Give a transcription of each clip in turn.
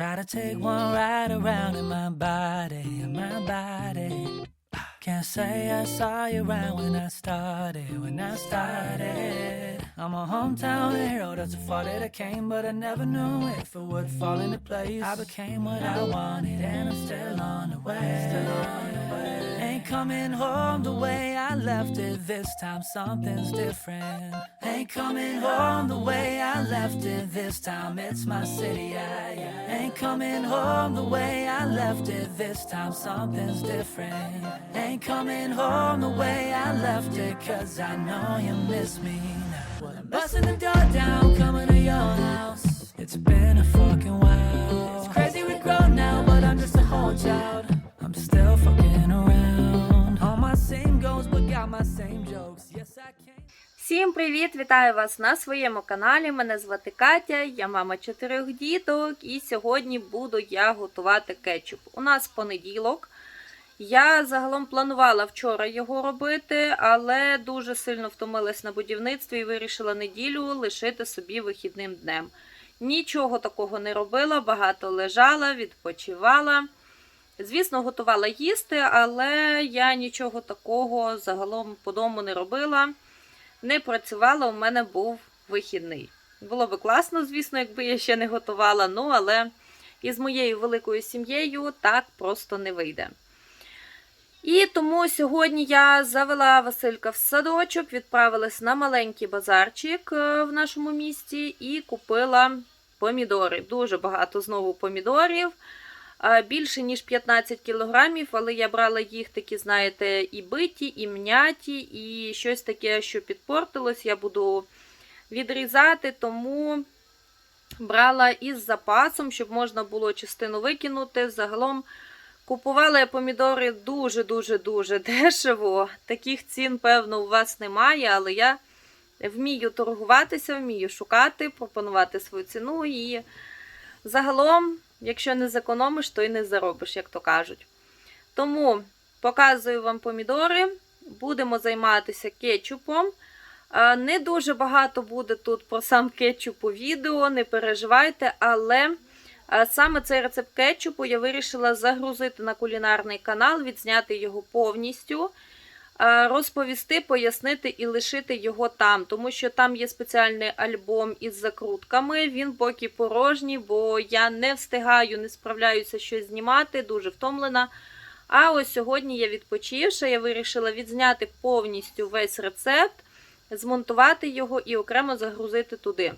Try to take mm. one ride around in my body, in my body. Can't say I saw you around when I started, when I started. I'm a hometown hero, that's a fault that I came, but I never knew if it would fall into place. I became what I wanted, and I'm still on the way. Still on the way. Ain't coming home the way I left it. This time something's different. Ain't coming home the way left it. This time it's my city. I, ain't coming home the way I left it. This time something's different. Ain't coming home the way I left it. Cause I know you miss me. Well, I'm busting the door down, coming to your house. It's been a fucking while. It's crazy we grown now, but I'm just a whole child. I'm still fucking around. All my same goals, but got my same jokes. Yes, I can. Всім привіт! Вітаю вас на своєму каналі. Мене звати Катя, я мама чотирьох діток, і сьогодні буду я готувати кетчуп. У нас понеділок. Я загалом планувала вчора його робити, але дуже сильно втомилась на будівництві і вирішила неділю лишити собі вихідним днем. Нічого такого не робила, багато лежала, відпочивала. Звісно, готувала їсти, але я нічого такого загалом по дому не робила не працювала, у мене був вихідний. Було би класно, звісно, якби я ще не готувала, ну але із моєю великою сім'єю так просто не вийде. І тому сьогодні я завела Василька в садочок, відправилась на маленький базарчик е, в нашому місті і купила помідори. Дуже багато знову помідорів. Більше ніж 15 кілограмів, але я брала їх такі, знаєте, і биті, і м'яті, і щось таке, що підпортилось, я буду відрізати, тому брала із запасом, щоб можна було частину викинути. Загалом купувала я помідори дуже-дуже-дуже дешево. Таких цін, певно, у вас немає, але я вмію торгуватися, вмію шукати, пропонувати свою ціну і загалом. Якщо не зекономиш, то й не заробиш, як то кажуть. Тому показую вам помідори. Будемо займатися кетчупом. Не дуже багато буде тут про сам кетчуп у відео, не переживайте, але саме цей рецепт кетчупу я вирішила загрузити на кулінарний канал, відзняти його повністю, розповісти, пояснити і лишити його там, тому що там є спеціальний альбом із закрутками. Він поки порожній, бо я не встигаю, не справляюся щось знімати, дуже втомлена. А ось сьогодні я відпочивши, я вирішила відзняти повністю весь рецепт, змонтувати його і окремо загрузити туди.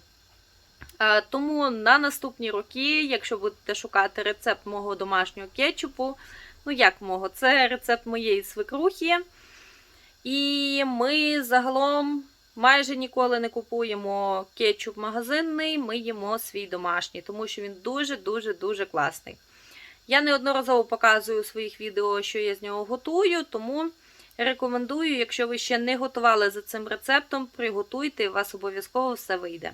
Тому на наступні роки, якщо будете шукати рецепт мого домашнього кетчупу, ну як мого, це рецепт моєї свекрухи. І ми загалом майже ніколи не купуємо кетчуп магазинний, ми їмо свій домашній, тому що він дуже-дуже-дуже класний. Я неодноразово показую у своїх відео, що я з нього готую, тому рекомендую, якщо ви ще не готували за цим рецептом, приготуйте, у вас обов'язково все вийде.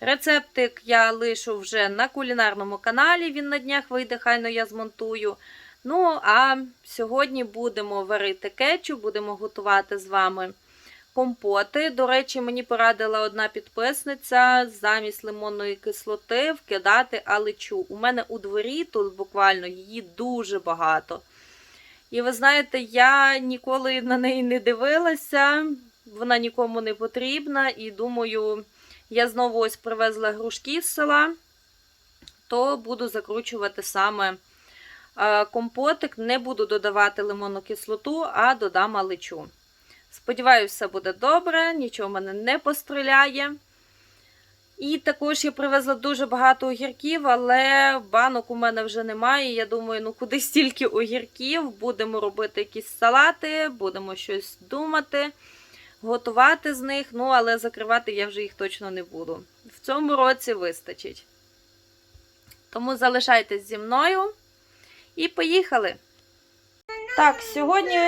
Рецептик я лишу вже на кулінарному каналі, він на днях вийде, хайно я змонтую. Ну, а сьогодні будемо варити кетчуп, будемо готувати з вами компоти. До речі, мені порадила одна підписниця замість лимонної кислоти вкидати алечу. У мене у дворі тут буквально її дуже багато. І ви знаєте, я ніколи на неї не дивилася, вона нікому не потрібна. І думаю, я знову ось привезла грушки з села, то буду закручувати саме компотик. Не буду додавати лимонну кислоту, а додам алечу. Сподіваюся, все буде добре, нічого в мене не постріляє. І також я привезла дуже багато огірків, але банок у мене вже немає. Я думаю, ну куди стільки огірків, будемо робити якісь салати, будемо щось думати, готувати з них. Ну, але закривати я вже їх точно не буду. В цьому році вистачить. Тому залишайтесь зі мною і поїхали! Так, сьогодні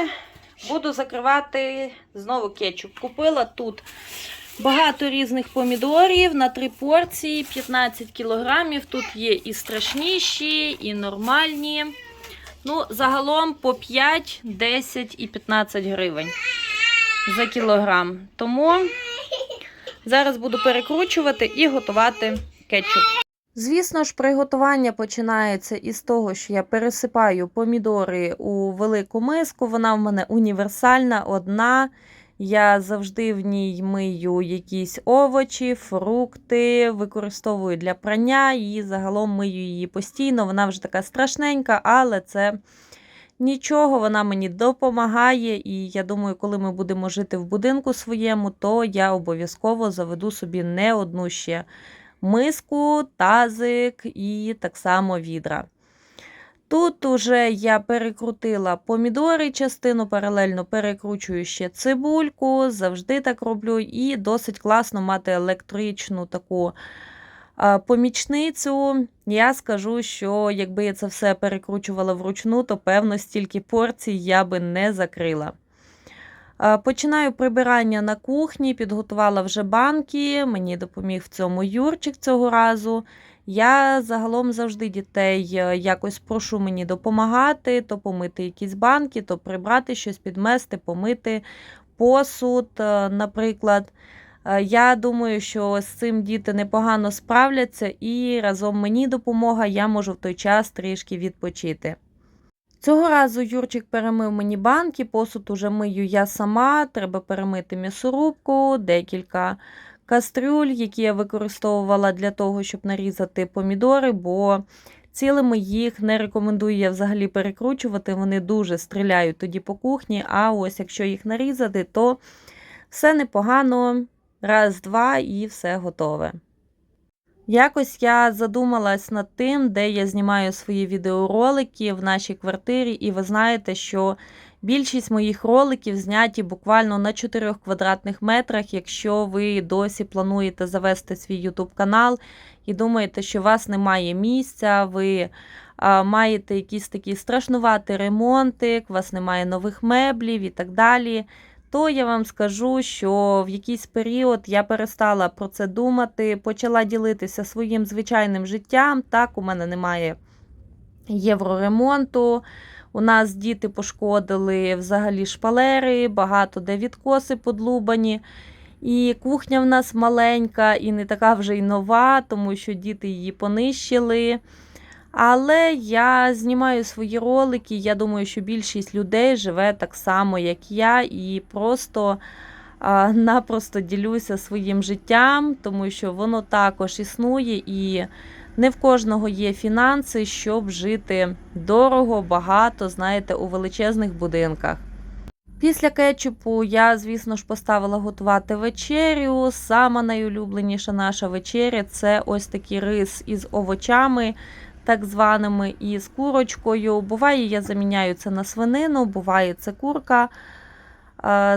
буду закривати знову кетчуп. Купила тут багато різних помідорів на три порції, 15 кілограмів. Тут є і страшніші, і нормальні. Ну, загалом по 5, 10 і 15 гривень за кілограм. Тому зараз буду перекручувати і готувати кетчуп. Звісно ж, приготування починається із того, що я пересипаю помідори у велику миску. Вона в мене універсальна, одна. Я завжди в ній мию якісь овочі, фрукти, використовую для прання і загалом мию її постійно. Вона вже така страшненька, але це нічого, вона мені допомагає. І я думаю, коли ми будемо жити в будинку своєму, то я обов'язково заведу собі не одну ще миску, тазик і так само відра. Тут уже я перекрутила помідори, частину паралельно перекручую ще цибульку, завжди так роблю, і досить класно мати електричну таку помічницю. Я скажу, що якби я це все перекручувала вручну, то певно стільки порцій я би не закрила. А, Починаю прибирання на кухні, підготувала вже банки, мені допоміг в цьому Юрчик цього разу. Я загалом завжди дітей е, якось прошу мені допомагати, то помити якісь банки, то прибрати щось, підмести, помити посуд, е, наприклад. Е, Я думаю, що з цим діти непогано справляться, і разом мені допомога, я можу в той час трішки відпочити. Цього разу Юрчик перемив мені банки, посуд уже мию я сама, треба перемити м'ясорубку, декілька кастрюль, які я використовувала для того, щоб нарізати помідори, бо цілими їх не рекомендую я взагалі перекручувати, вони дуже стріляють тоді по кухні. А ось якщо їх нарізати, то все непогано, раз, два і все готове. Якось я задумалась над тим, де я знімаю свої відеоролики в нашій квартирі, і ви знаєте, що більшість моїх роликів зняті буквально на 4 квадратних метрах. Якщо ви досі плануєте завести свій YouTube канал і думаєте, що у вас немає місця, ви маєте якісь такі страшнувати ремонтик, у вас немає нових меблів і так далі то я вам скажу, що в якийсь період я перестала про це думати, почала ділитися своїм звичайним життям. Так, у мене немає євроремонту. У нас діти пошкодили взагалі шпалери, багато де відкоси подлубані. І кухня в нас маленька і не така вже й нова, тому що діти її понищили. Але я знімаю свої ролики. Я думаю, що більшість людей живе так само, як я, і просто напросто ділюся своїм життям, тому що воно також існує, і не в кожного є фінанси, щоб жити дорого, багато, знаєте, у величезних будинках. Після кетчупу я, звісно ж, поставила готувати вечерю. Сама найулюбленіша наша вечеря це ось такий рис із овочами так званими, і з курочкою. Буває, я заміняю це на свинину, буває це курка.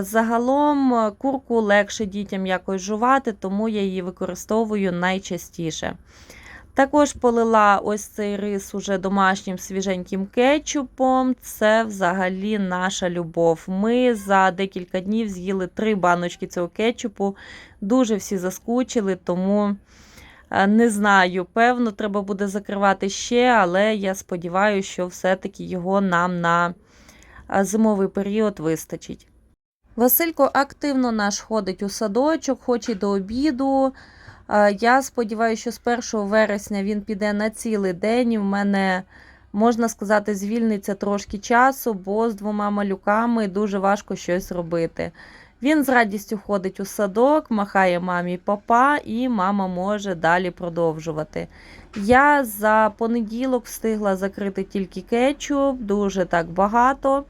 Загалом курку легше дітям якось жувати, тому я її використовую найчастіше. Також полила ось цей рис уже домашнім свіженьким кетчупом. Це взагалі наша любов. Ми за декілька днів з'їли три баночки цього кетчупу. Дуже всі заскучили, тому Е, не знаю, певно, треба буде закривати ще, але я сподіваюся, що все-таки його нам на е, зимовий період вистачить. Василько активно наш ходить у садочок, хоче до обіду. Е, я сподіваюся, що з 1 вересня він піде на цілий день. і в мене, можна сказати, звільниться трошки часу, бо з двома малюками дуже важко щось робити. Він з радістю ходить у садок, махає мамі папа, і мама може далі продовжувати. Я за понеділок встигла закрити тільки кетчуп, дуже так багато.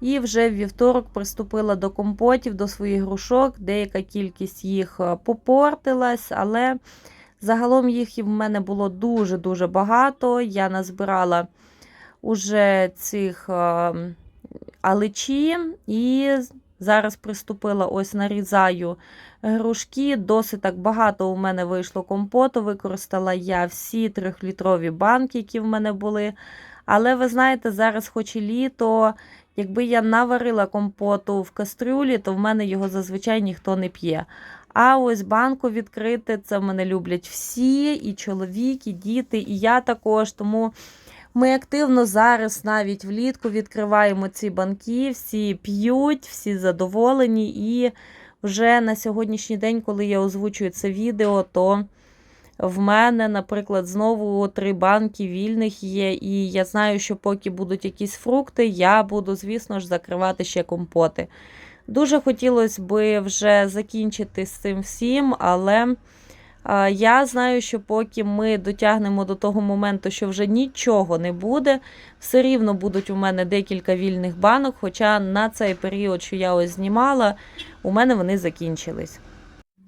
І вже в вівторок приступила до компотів, до своїх грушок. Деяка кількість їх е, попортилась, але загалом їх в мене було дуже-дуже багато. Я назбирала уже цих ем, аличі і Зараз приступила, ось нарізаю грушки. Досить так багато у мене вийшло компоту. Використала я всі трьохлітрові банки, які в мене були. Але ви знаєте, зараз, хоч і літо, якби я наварила компоту в кастрюлі, то в мене його зазвичай ніхто не п'є. А ось банку відкрити, це мене люблять всі, і чоловік, і діти, і я також. Тому ми активно зараз навіть влітку відкриваємо ці банки, всі п'ють, всі задоволені. І вже на сьогоднішній день, коли я озвучую це відео, то В мене, наприклад, знову три банки вільних є, і я знаю, що поки будуть якісь фрукти, я буду, звісно ж, закривати ще компоти. Дуже хотілося би вже закінчити з цим всім, але я знаю, що поки ми дотягнемо до того моменту, що вже нічого не буде, все рівно будуть у мене декілька вільних банок, хоча на цей період, що я ось знімала, у мене вони закінчились.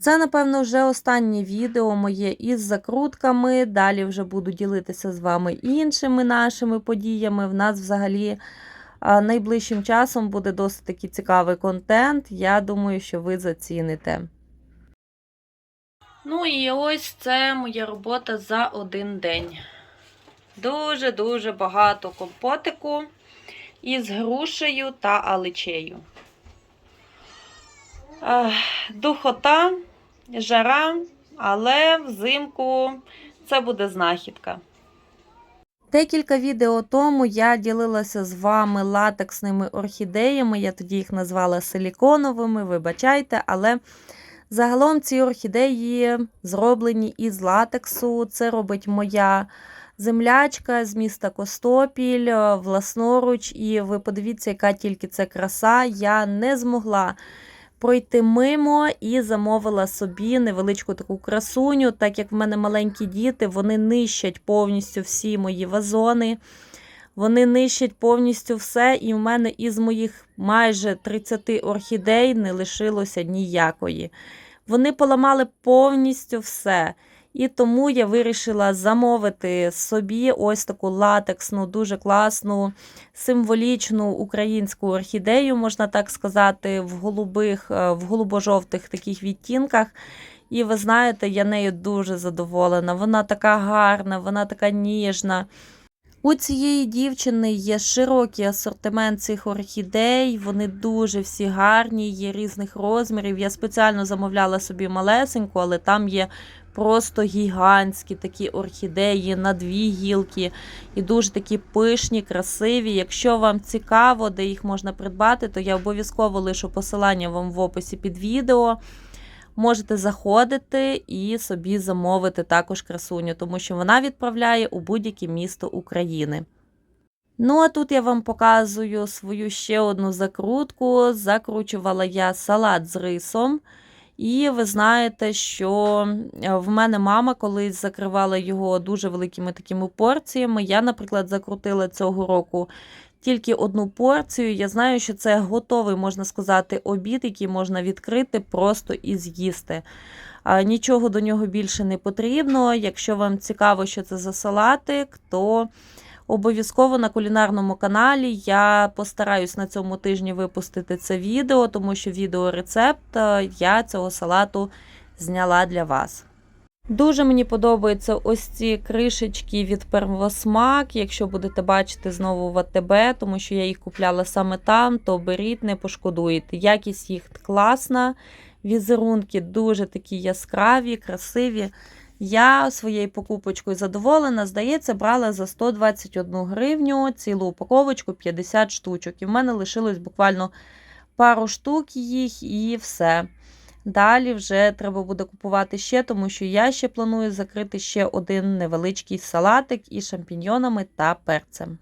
Це, напевно, вже останнє відео моє із закрутками. Далі вже буду ділитися з вами іншими нашими подіями. В нас взагалі найближчим часом буде досить такий цікавий контент. Я думаю, що ви заціните. Ну і ось це моя робота за один день. Дуже-дуже багато компотику із грушею та аличею. Духота, жара, але взимку це буде знахідка. Декілька відео тому я ділилася з вами латексними орхідеями. Я тоді їх назвала силіконовими, вибачайте, але загалом ці орхідеї зроблені із латексу. Це робить моя землячка з міста Костопіль е, власноруч. І ви подивіться, яка тільки це краса. Я не змогла пройти мимо і замовила собі невеличку таку красуню, так як в мене маленькі діти, вони нищать повністю всі мої вазони. Вони нищать повністю все, і в мене із моїх майже 30 орхідей не лишилося ніякої. Вони поламали повністю все. І тому я вирішила замовити собі ось таку латексну, дуже класну, символічну українську орхідею, можна так сказати, в голубих, е, в голубо-жовтих таких відтінках. І ви знаєте, я нею дуже задоволена. Вона така гарна, вона така ніжна. У цієї дівчини є широкий асортимент цих орхідей, вони дуже всі гарні, є різних розмірів. Я спеціально замовляла собі малесеньку, але там є просто гігантські такі орхідеї на дві гілки і дуже такі пишні, красиві. Якщо вам цікаво, де їх можна придбати, то я обов'язково лишу посилання вам в описі під відео. Можете заходити і собі замовити також красуню, тому що вона відправляє у будь-яке місто України. Ну, а тут я вам показую свою ще одну закрутку. Закручувала я салат з рисом. І ви знаєте, що в мене мама колись закривала його дуже великими такими порціями. Я, наприклад, закрутила цього року тільки одну порцію. Я знаю, що це готовий, можна сказати, обід, який можна відкрити просто і з'їсти. Нічого до нього більше не потрібно. Якщо вам цікаво, що це за салатик, то обов'язково на кулінарному каналі я постараюсь на цьому тижні випустити це відео, тому що відеорецепт я цього салату зняла для вас. Дуже мені подобаються ось ці кришечки від первосмак. Якщо будете бачити знову в АТБ, тому що я їх купляла саме там, то беріть, не пошкодуєте. Якість їх класна, візерунки дуже такі яскраві, красиві. Я своєю покупочкою задоволена, здається, брала за 121 гривню цілу упаковочку 50 штучок. І в мене лишилось буквально пару штук їх і все. Далі вже треба буде купувати ще, тому що я ще планую закрити ще один невеличкий салатик із шампіньйонами та перцем.